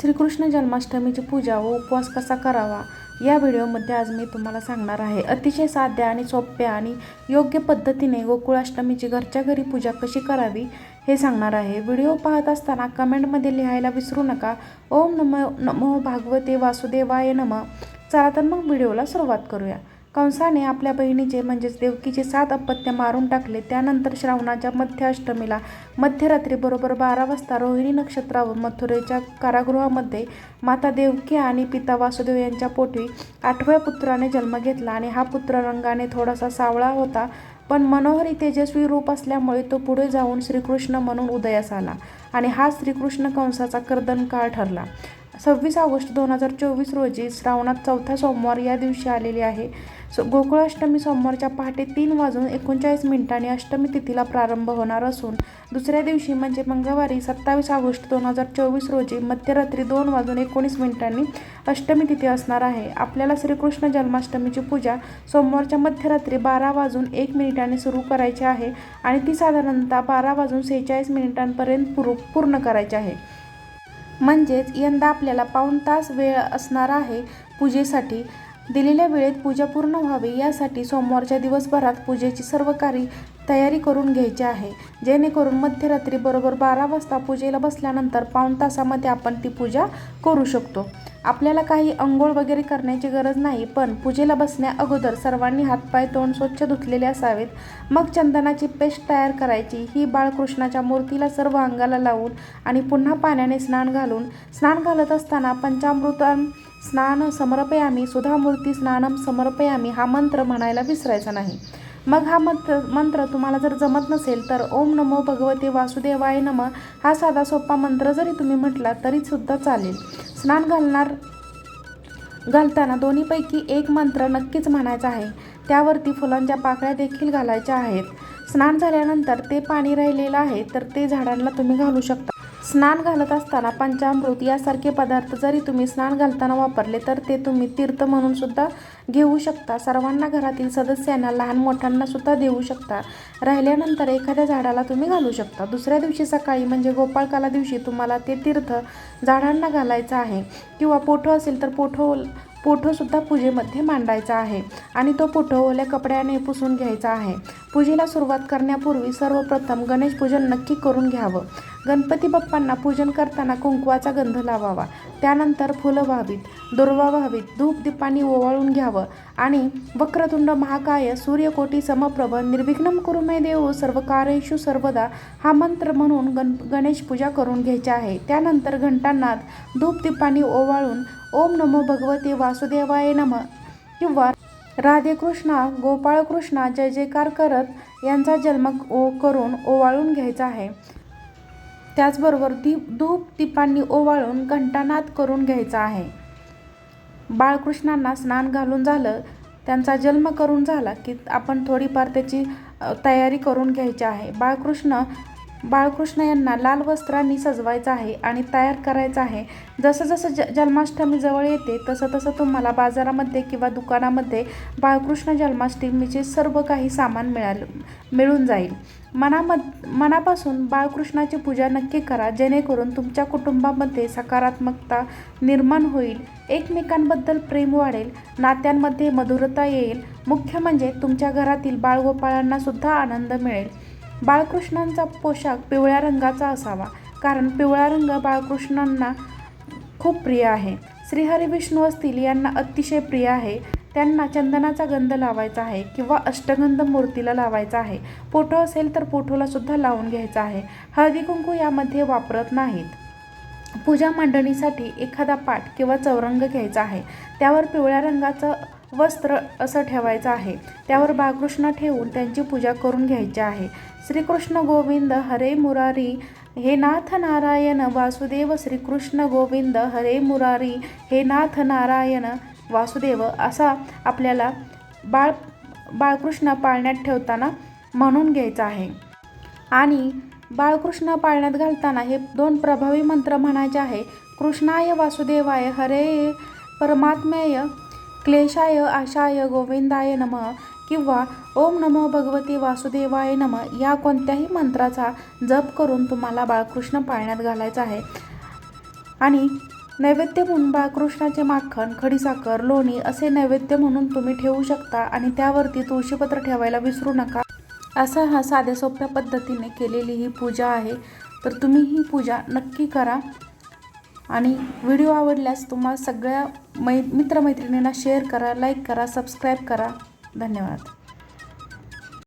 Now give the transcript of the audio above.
श्रीकृष्ण जन्माष्टमीची पूजा व उपवास कसा करावा? या व्हिडिओमध्ये आज मी तुम्हाला सांगणार आहे. अतिशय साध्या आणि सोप्या आणि योग्य पद्धतीने गोकुळाष्टमीची घरच्या घरी पूजा कशी करावी हे सांगणार आहे. व्हिडिओ पाहत असताना कमेंटमध्ये लिहायला विसरू नका. ओम नमो नमो भागवते वासुदेवाय नम. चला तर मग व्हिडिओला सुरुवात करूया. कंसाने आपल्या बहिणीचे म्हणजेच देवकीचे सात अपत्य मारून टाकले. त्यानंतर श्रावणाच्या मध्याष्टमीला मध्यरात्री बरोबर बारा वाजता रोहिणी नक्षत्रावर मथुरेच्या कारागृहामध्ये माता देवकी आणि पिता वासुदेव यांच्या पोटी आठव्या पुत्राने जन्म घेतला आणि हा पुत्र रंगाने थोडासा सावळा होता पण मनोहरी तेजस्वी रूप असल्यामुळे तो पुढे जाऊन श्रीकृष्ण म्हणून उदयास आला आणि हा श्रीकृष्ण कंसाचा कर्दन काळ ठरला. सव्वीस ऑगस्ट दोन हजार चोवीस रोजी श्रावणात चौथा सोमवार या दिवशी आलेली आहे. सो गोकुळाष्टमी सोमवारच्या पहाटे तीन वाजून एकोणचाळीस मिनिटांनी अष्टमी तिथीला प्रारंभ होणार असून दुसऱ्या दिवशी म्हणजे मंगळवारी सत्तावीस ऑगस्ट दोन हजार चोवीस रोजी मध्यरात्री दोन वाजून एकोणीस मिनिटांनी अष्टमी तिथी असणार आहे. आपल्याला श्रीकृष्ण जन्माष्टमीची पूजा सोमवारच्या मध्यरात्री बारा वाजून एक मिनिटांनी सुरू करायची आहे आणि ती साधारणतः बारा वाजून सेहेचाळीस मिनिटांपर्यंत पुरू पूर्ण करायची आहे. म्हणजेच यंदा आपल्याला पाऊण तास वेळ असणार आहे पूजेसाठी. दिलेल्या वेळेत पूजा पूर्ण व्हावी यासाठी सोमवारच्या दिवसभरात पूजेची सर्व कार्य तयारी करून घ्यायची आहे. जेणेकरून मध्यरात्री बरोबर बारा वाजता पूजेला बसल्यानंतर पाऊण तासामध्ये आपण ती पूजा करू शकतो. आपल्याला काही अंघोळ वगैरे करण्याची गरज नाही पण पूजेला बसण्या अगोदर सर्वांनी हातपाय तोंड स्वच्छ धुतलेले असावेत. मग चंदनाची पेस्ट तयार करायची. ही बाळकृष्णाच्या मूर्तीला सर्व अंगाला लावून आणि पुन्हा पाण्याने स्नान घालून स्नान घालत असताना पंचामृतां स्नान समर्पयामी सुधामूर्ती स्नानम समर्पयामी हा मंत्र म्हणायला विसरायचा नाही. मग हा मंत्र मंत्र तुम्हाला जर जमत नसेल तर ओम नमो भगवते वासुदेवाय नम. हा साधा सोपा मंत्र जरी तुम्ही म्हटला तरी सुद्धा चालेल. स्नान घालणार घालताना दोन्हीपैकी एक मंत्र नक्कीच म्हणायचा आहे. त्यावरती फुलांच्या पाकळ्या देखील घालायच्या आहेत. स्नान झाल्यानंतर ते पाणी राहिलेलं आहे तर ते झाडांना तुम्ही घालू शकता. स्नान घालत असताना पंचामृत यासारखे पदार्थ जरी तुम्ही स्नान घालताना वापरले तर ते तुम्ही तीर्थ म्हणून सुद्धा घेऊ शकता. सर्वांना घरातील सदस्यांना लहान मोठ्यांना सुद्धा देऊ शकता. राहिल्यानंतर एखाद्या झाडाला तुम्ही घालू शकता. दुसऱ्या दिवशी सकाळी म्हणजे गोपाळकाला दिवशी तुम्हाला ते तीर्थ झाडांना घालायचं आहे. किंवा पोठो असेल तर पोठो पोठोसुद्धा पूजेमध्ये मांडायचा आहे. आणि तो पोठो ओल्या कपड्याने पुसून घ्यायचा आहे. पूजेला सुरुवात करण्यापूर्वी सर्वप्रथम गणेश पूजन नक्की करून घ्यावं. गणपती बाप्पांना पूजन करताना कुंकवाचा गंध लावावा. त्यानंतर फुलं व्हावीत दुर्वा व्हावीत धूप दीपाने ओवाळून घ्यावं आणि वक्रतुंड महाकाय सूर्यकोटी समप्रभ निर्विघ्नम कुरुमे देव सर्व कार्येषु सर्वदा हा मंत्र म्हणून गण गणेश पूजा करून घ्यायची आहे. त्यानंतर घंटानाथ धूप दीपाने ओवाळून ओम नमो भगवते वासुदेवाय नम किंवा राधेकृष्णा गोपाळकृष्णा जय जयकार करत यांचा जन्म ओ करून ओवाळून घ्यायचा आहे. त्याचबरोबर दीप धूप दीपांनी ओवाळून घंटानाद करून घ्यायचा आहे. बाळकृष्णांना स्नान घालून झालं त्यांचा जन्म करून झाला की आपण थोडीफार त्याची तयारी करून घ्यायची आहे. बाळकृष्ण बाळकृष्ण यांना लाल वस्त्रांनी सजवायचं आहे आणि तयार करायचं आहे. जसं जसं ज जन्माष्टमी जवळ येते तसं तसं तुम्हाला बाजारामध्ये किंवा दुकानामध्ये बाळकृष्ण जन्माष्टमीचे सर्व काही सामान मिळाल मिळून जाईल. मनामध मनापासून बाळकृष्णाची पूजा नक्की करा. जेणेकरून तुमच्या कुटुंबामध्ये सकारात्मकता निर्माण होईल एकमेकांबद्दल प्रेम वाढेल नात्यांमध्ये मधुरता येईल. मुख्य म्हणजे तुमच्या घरातील बाळगोपाळांना सुद्धा आनंद मिळेल. बाळकृष्णांचा पोशाख पिवळ्या रंगाचा असावा कारण पिवळा रंग बाळकृष्णांना खूप प्रिय आहे. श्रीहरी विष्णू असतील यांना अतिशय प्रिय आहे. त्यांना चंदनाचा गंध लावायचा आहे किंवा अष्टगंध मूर्तीला लावायचा आहे. पोठो असेल तर पोठोला सुद्धा लावून घ्यायचा आहे. हळदी कुंकू यामध्ये वापरत नाहीत. पूजा मांडणीसाठी एखादा पाट किंवा चौरंग घ्यायचा आहे. त्यावर पिवळ्या रंगाचं वस्त्र असं ठेवायचं आहे. त्यावर बाळकृष्ण ठेवून त्यांची पूजा करून घ्यायची आहे. श्रीकृष्ण गोविंद हरे मुरारी हे नाथ नारायण वासुदेव श्रीकृष्ण गोविंद हरे मुरारी हे नाथ नारायण वासुदेव असा आपल्याला बाळ बाळकृष्ण पाळण्यात ठेवताना म्हणून घ्यायचं आहे. आणि बाळकृष्ण पाळण्यात घालताना हे दोन प्रभावी मंत्र म्हणायचे आहे. कृष्णाय वासुदेवाय हरे परमात्मेय क्लेशाय आशाय गोविंदाय नम किंवा ओम नमो भगवती वासुदेवाय नम या कोणत्याही मंत्राचा जप करून तुम्हाला बाळकृष्ण पाळण्यात घालायचा आहे. आणि नैवेद्य म्हणून बाळकृष्णाचे माखण खडीसाखर लोणी असे नैवेद्य म्हणून तुम्ही ठेवू शकता आणि त्यावरती तुळशीपत्र ठेवायला विसरू नका. असा हा साध्या सोप्या पद्धतीने केलेली ही पूजा आहे. तर तुम्ही ही पूजा नक्की करा. आणि व्हिडिओ आवडल्यास तुम्हाला सगळ्या मै मित्रमैत्रिणींना शेअर करा लाईक करा सबस्क्राईब करा. धन्यवाद.